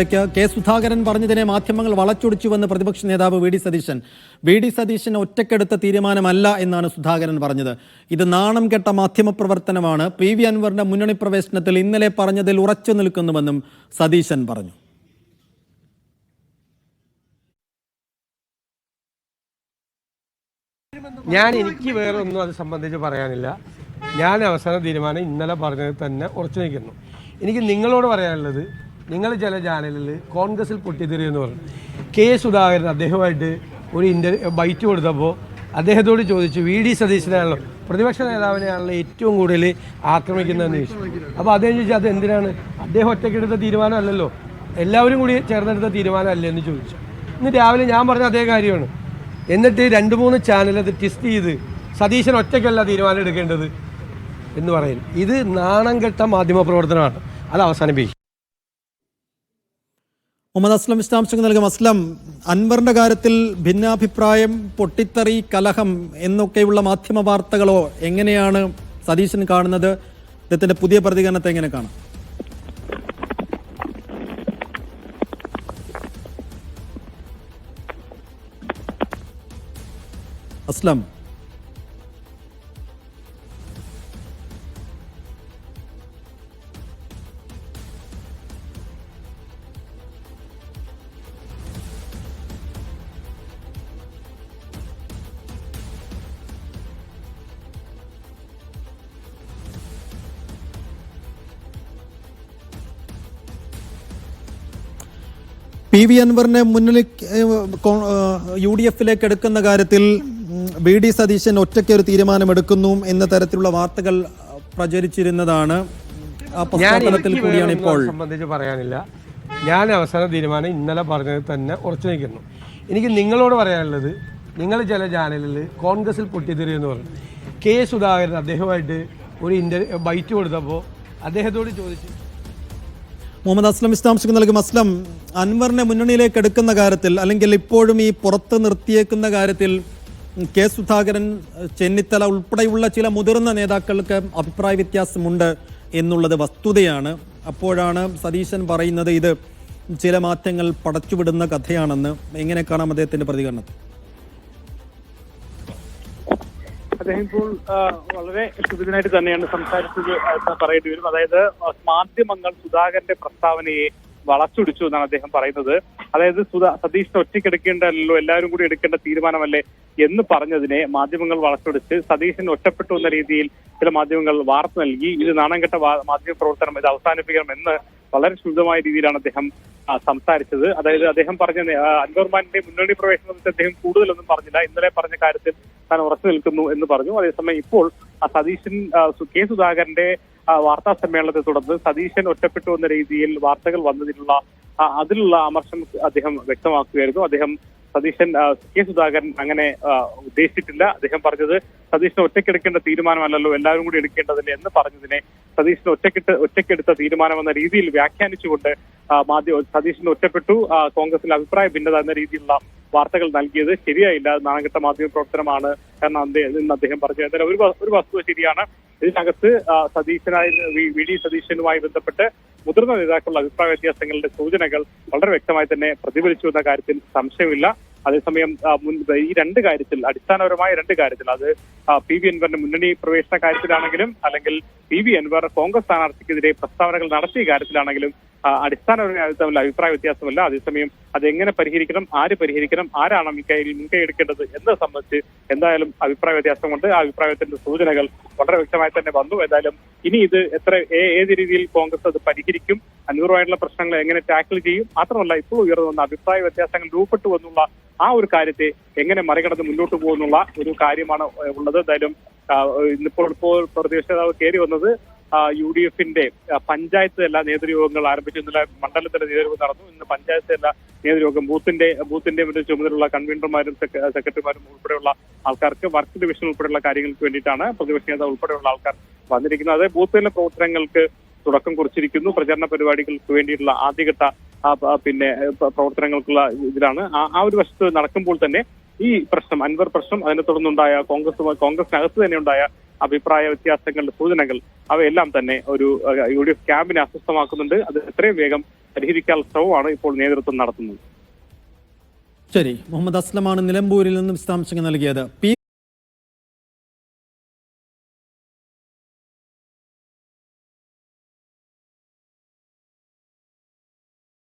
K Sudhakaran പറഞ്ഞതിനെ മാധ്യമങ്ങൾ വളച്ചൊടിച്ചുവെന്ന് പ്രതിപക്ഷ നേതാവ് V D Satheesan. V D Satheesan ഒറ്റക്കെടുത്ത തീരുമാനമല്ല എന്നാണ് സുധാകരൻ പറഞ്ഞത്. ഇത് നാണം കെട്ട മാധ്യമപ്രവർത്തനമാണ്. പി വി അൻവറിന്റെ മുന്നണി പ്രവേശനത്തിൽ ഇന്നലെ പറഞ്ഞതിൽ ഉറച്ചു നിൽക്കുന്നുവെന്നും സതീശൻ പറഞ്ഞു. ഞാൻ എനിക്ക് വേറെ ഒന്നും അത് സംബന്ധിച്ച് പറയാനില്ല. ഞാൻ അവസാന തീരുമാനം ഇന്നലെ പറഞ്ഞത് തന്നെ ഉറച്ചു നിൽക്കുന്നു. എനിക്ക് നിങ്ങളോട് പറയാനുള്ളത് നിങ്ങൾ ചില ചാനലിൽ കോൺഗ്രസിൽ പൊട്ടിത്തെറിയെന്ന് പറഞ്ഞു. കെ സുധാകരൻ അദ്ദേഹമായിട്ട് ഒരു ഇന്റർ ബൈറ്റ് കൊടുത്തപ്പോൾ അദ്ദേഹത്തോട് ചോദിച്ചു വി. ഡി. സതീശനാണല്ലോ പ്രതിപക്ഷ നേതാവിനെയാണല്ലോ ഏറ്റവും കൂടുതൽ ആക്രമിക്കുന്നതെന്ന് ചോദിച്ചു അപ്പോൾ അദ്ദേഹം ചോദിച്ചു അത് എന്തിനാണ്? അദ്ദേഹം ഒറ്റയ്ക്കെടുത്ത തീരുമാനമല്ലല്ലോ എല്ലാവരും കൂടി ചേർന്നെടുത്ത തീരുമാനമല്ലേ എന്ന് ചോദിച്ചു. ഇന്ന് രാവിലെ ഞാൻ പറഞ്ഞ അതേ കാര്യമാണ്. എന്നിട്ട് രണ്ട് മൂന്ന് ചാനൽ അത് ടെസ്റ്റ് ചെയ്ത് സതീശൻ ഒറ്റയ്ക്കല്ല തീരുമാനം എടുക്കേണ്ടത് എന്ന് പറയുന്നത് ഇത് നാണം കെട്ട മാധ്യമ അത് അവസാനിപ്പിക്കും. മുഹമ്മദ് അസ്ലം വിശദാംശങ്ങൾ നൽകും. അസ്ലം അൻവറിന്റെ കാര്യത്തിൽ ഭിന്നാഭിപ്രായം പൊട്ടിത്തെറി കലഹം എന്നൊക്കെയുള്ള മാധ്യമ വാർത്തകളോ എങ്ങനെയാണ് സതീശൻ കാണുന്നത്? ഇദ്ദേഹത്തിന്റെ പുതിയ പ്രതികരണത്തെ എങ്ങനെ കാണാം? അസ്ലം പി വി അൻവറിനെ മുന്നിൽ യു ഡി എഫിലേക്ക് എടുക്കുന്ന കാര്യത്തിൽ ബി ഡി സതീശൻ ഒറ്റയ്ക്ക് ഒരു തീരുമാനമെടുക്കുന്നു എന്ന തരത്തിലുള്ള വാർത്തകൾ പ്രചരിച്ചിരുന്നതാണ്. ആ പശ്ചാത്തലത്തിൽ കൂടിയാണ് ഇപ്പോൾ. സംബന്ധിച്ച് പറയാനില്ല. ഞാൻ അവസാന തീരുമാനം ഇന്നലെ പറഞ്ഞത് തന്നെ ഉറച്ചു നിൽക്കുന്നു. എനിക്ക് നിങ്ങളോട് പറയാനുള്ളത് നിങ്ങൾ ചില ചാനലിൽ കോൺഗ്രസിൽ പൊട്ടിത്തെറിയെന്ന് പറഞ്ഞു. കെ സുധാകരൻ അദ്ദേഹമായിട്ട് ഒരു ഇന്റർ ബൈറ്റ് കൊടുത്തപ്പോൾ അദ്ദേഹത്തോട് ചോദിച്ചു മുഹമ്മദ് അസ്ലം വിശദാംശങ്ങൾ നൽകും അസ്ലം അൻവറിനെ മുന്നണിയിലേക്ക് എടുക്കുന്ന കാര്യത്തിൽ അല്ലെങ്കിൽ ഇപ്പോഴും ഈ പുറത്ത് നിർത്തിയേക്കുന്ന കാര്യത്തിൽ കെ സുധാകരൻ ചെന്നിത്തല ഉൾപ്പെടെയുള്ള ചില മുതിർന്ന നേതാക്കൾക്ക് അഭിപ്രായ വ്യത്യാസമുണ്ട് എന്നുള്ളത് വസ്തുതയാണ്. അപ്പോഴാണ് സതീശൻ പറയുന്നത് ഇത് ചില മാറ്റങ്ങൾ പടച്ചുവിടുന്ന കഥയാണെന്ന്. എങ്ങനെ കാണാം അദ്ദേഹത്തിന്റെ പ്രതികരണത്തെ അദ്ദേഹം ഇപ്പോൾ വളരെ ശുഭിതനായിട്ട് തന്നെയാണ് സംസാരിച്ചത് പറയേണ്ടി വരും. അതായത് മാധ്യമങ്ങൾ സുധാകരന്റെ പ്രസ്താവനയെ വളച്ചൊടിച്ചു എന്നാണ് അദ്ദേഹം പറയുന്നത്. അതായത് സുധാ സതീഷിനെ ഒറ്റയ്ക്കെടുക്കേണ്ടല്ലോ എല്ലാവരും കൂടി എടുക്കേണ്ട തീരുമാനമല്ലേ എന്ന് പറഞ്ഞതിനെ മാധ്യമങ്ങൾ വളച്ചൊടിച്ച് സതീശൻ ഒറ്റപ്പെട്ടു എന്ന രീതിയിൽ ചില മാധ്യമങ്ങൾ വാർത്ത നൽകി ഇത് നാണംകെട്ട കെട്ട മാധ്യമ പ്രവർത്തനം ഇത് അവസാനിപ്പിക്കണം എന്ന് വളരെ ശുദ്ധമായ രീതിയിലാണ് അദ്ദേഹം സംസാരിച്ചത്. അതായത് അദ്ദേഹം പറഞ്ഞ അൻവർമാന്റെ മുന്നണി പ്രവേശനത്തിൽ അദ്ദേഹം കൂടുതലൊന്നും പറഞ്ഞില്ല. ഇന്നലെ പറഞ്ഞ കാര്യത്തിൽ താൻ ഉറച്ചു നിൽക്കുന്നു എന്ന് പറഞ്ഞു. അതേസമയം ഇപ്പോൾ സതീശൻ കെ സുധാകരന്റെ വാർത്താ സമ്മേളനത്തെ തുടർന്ന് സതീശൻ ഒറ്റപ്പെട്ടു എന്ന രീതിയിൽ വാർത്തകൾ വന്നതിനുള്ള അതിലുള്ള അമർഷം അദ്ദേഹം വ്യക്തമാക്കുകയായിരുന്നു. അദ്ദേഹം സതീശൻ കെ സുധാകരൻ അങ്ങനെ ഉദ്ദേശിച്ചിട്ടില്ല. അദ്ദേഹം പറഞ്ഞത് സതീശൻ ഒറ്റയ്ക്കെടുക്കേണ്ട തീരുമാനമല്ലല്ലോ എല്ലാവരും കൂടി എടുക്കേണ്ടതില്ല എന്ന് പറഞ്ഞതിനെ സതീശൻ ഒറ്റക്കെട്ട് ഒറ്റയ്ക്കെടുത്ത തീരുമാനമെന്ന രീതിയിൽ വ്യാഖ്യാനിച്ചുകൊണ്ട് മാധ്യമ സതീശൻ ഒറ്റപ്പെട്ടു. കോൺഗ്രസിൽ അഭിപ്രായ ഭിന്നത എന്ന രീതിയിലുള്ള വാർത്തകൾ നൽകിയത് ശരിയായില്ല. നാണഘട്ട മാധ്യമ പ്രവർത്തനമാണ് എന്ന് എന്ന് അദ്ദേഹം പറഞ്ഞു. എന്തായാലും ഒരു ഒരു വസ്തുത ശരിയാണ്. ഇതിനകത്ത് സതീശനായ വി ഡി സതീശനുമായി ബന്ധപ്പെട്ട് മുതിർന്ന നേതാക്കളുടെ അഭിപ്രായ വ്യത്യാസങ്ങളുടെ സൂചനകൾ വളരെ വ്യക്തമായി തന്നെ പ്രതിഫലിച്ചു എന്ന കാര്യത്തിൽ സംശയമില്ല. അതേസമയം ഈ രണ്ട് കാര്യത്തിൽ അടിസ്ഥാനപരമായ രണ്ട് കാര്യത്തിൽ അത് പി വി അൻവറിന്റെ മുന്നണി പ്രവേശന കാര്യത്തിലാണെങ്കിലും അല്ലെങ്കിൽ പി വി അൻവർ കോൺഗ്രസ് സ്ഥാനാർത്ഥിക്കെതിരെ പ്രസ്താവനകൾ നടത്തിയ കാര്യത്തിലാണെങ്കിലും അടിസ്ഥാനപരമായി അഭിപ്രായ വ്യത്യാസമല്ല. അതേസമയം അതെങ്ങനെ പരിഹരിക്കണം ആര് പരിഹരിക്കണം ആരാണ് ഇക്കാര്യം മുൻകൈ എടുക്കേണ്ടത് എന്നത് സംബന്ധിച്ച് എന്തായാലും അഭിപ്രായ വ്യത്യാസം കൊണ്ട് ആ അഭിപ്രായത്തിന്റെ സൂചനകൾ വളരെ വ്യക്തമായി തന്നെ വന്നു. എന്തായാലും ഇനി ഇത് എത്ര ഏത് രീതിയിൽ കോൺഗ്രസ് അത് പരിഹരിക്കും അനൂറുമായിട്ടുള്ള പ്രശ്നങ്ങൾ എങ്ങനെ ടാക്കിൾ ചെയ്യും മാത്രമല്ല ഇപ്പോൾ ഉയർന്നു വന്ന അഭിപ്രായ വ്യത്യാസങ്ങൾ രൂപപ്പെട്ടു എന്നുള്ള ആ ഒരു കാര്യത്തെ എങ്ങനെ മറികടന്ന് മുന്നോട്ട് പോകുന്നുള്ള ഒരു കാര്യമാണ് ഉള്ളത്. എന്തായാലും ഇന്നിപ്പോൾ ഇപ്പോൾ പ്രതിപക്ഷ നേതാവ് കയറി വന്നത് യു ഡി എഫിന്റെ പഞ്ചായത്ത് എല്ലാ നേതൃയോഗങ്ങൾ ആരംഭിച്ചു. ഇന്നലെ മണ്ഡലത്തിലെ നേതൃയോഗം നടന്നു. ഇന്ന് പഞ്ചായത്ത് എല്ലാ നേതൃയോഗം ബൂത്തിന്റെ ബൂത്തിന്റെ മറ്റു ചുമതലയുള്ള കൺവീനർമാരും സെക്രട്ടറിമാരും ഉൾപ്പെടെയുള്ള ആൾക്കാർക്ക് വർക്ക് ഡിവിഷൻ ഉൾപ്പെടെയുള്ള കാര്യങ്ങൾക്ക് വേണ്ടിയിട്ടാണ് പ്രതിപക്ഷ നേതാവ് ഉൾപ്പെടെയുള്ള ആൾക്കാർ വന്നിരിക്കുന്നത്. അതേ ബൂത്തിലെ പ്രവർത്തനങ്ങൾക്ക് തുടക്കം കുറിച്ചിരിക്കുന്നു. പ്രചരണ പരിപാടികൾക്ക് വേണ്ടിയിട്ടുള്ള ആദ്യഘട്ട പിന്നെ പ്രവർത്തനങ്ങൾക്കുള്ള ഇതിലാണ്. ആ ഒരു വശത്ത് നടക്കുമ്പോൾ തന്നെ ഈ പ്രശ്നം അൻവർ പ്രശ്നം അതിനെ തുടർന്നുണ്ടായ കോൺഗ്രസ് കോൺഗ്രസിനകത്ത് തന്നെ ഉണ്ടായ അഭിപ്രായ വ്യത്യാസങ്ങളുടെ സൂചനകൾ അവയെല്ലാം തന്നെ ഒരു യു ഡി എഫ് ക്യാമ്പിനെ അസ്വസ്ഥമാക്കുന്നുണ്ട്. അത് എത്രയും വേഗം പരിഹരിക്കാനുള്ള ശ്രമമാണ് ഇപ്പോൾ നേതൃത്വം നടത്തുന്നത്. ശരി. മുഹമ്മദ് അസ്ലമാണ് നിലമ്പൂരിൽ നിന്നും വിശദാംശങ്ങൾ നൽകിയത്. പി